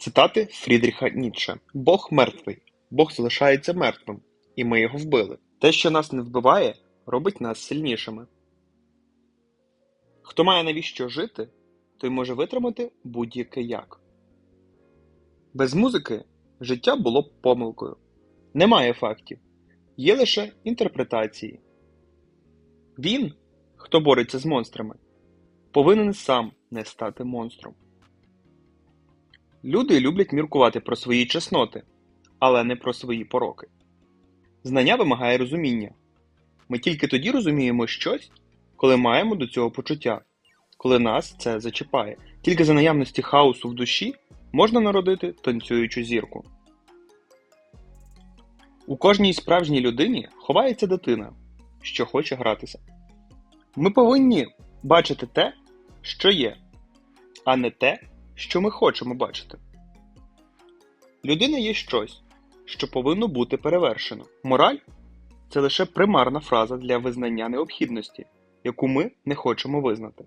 Цитати Фрідріха Ніцше Бог мертвий, Бог залишається мертвим, і ми його вбили. Те, що нас не вбиває, робить нас сильнішими. Хто має навіщо жити, той може витримати будь-яке як. Без музики життя було б помилкою. Немає фактів, є лише інтерпретації. Він, хто бореться з монстрами, повинен сам не стати монстром. Люди люблять міркувати про свої чесноти, але не про свої пороки. Знання вимагає розуміння. Ми тільки тоді розуміємо щось, коли маємо до цього почуття, коли нас це зачіпає. Тільки за наявності хаосу в душі можна народити танцюючу зірку. У кожній справжній людині ховається дитина, що хоче гратися. Ми повинні бачити те, що є, а не те, що ми хочемо бачити. Людина є щось, що повинно бути перевершено. Мораль це лише примарна фраза для визнання необхідності, яку ми не хочемо визнати.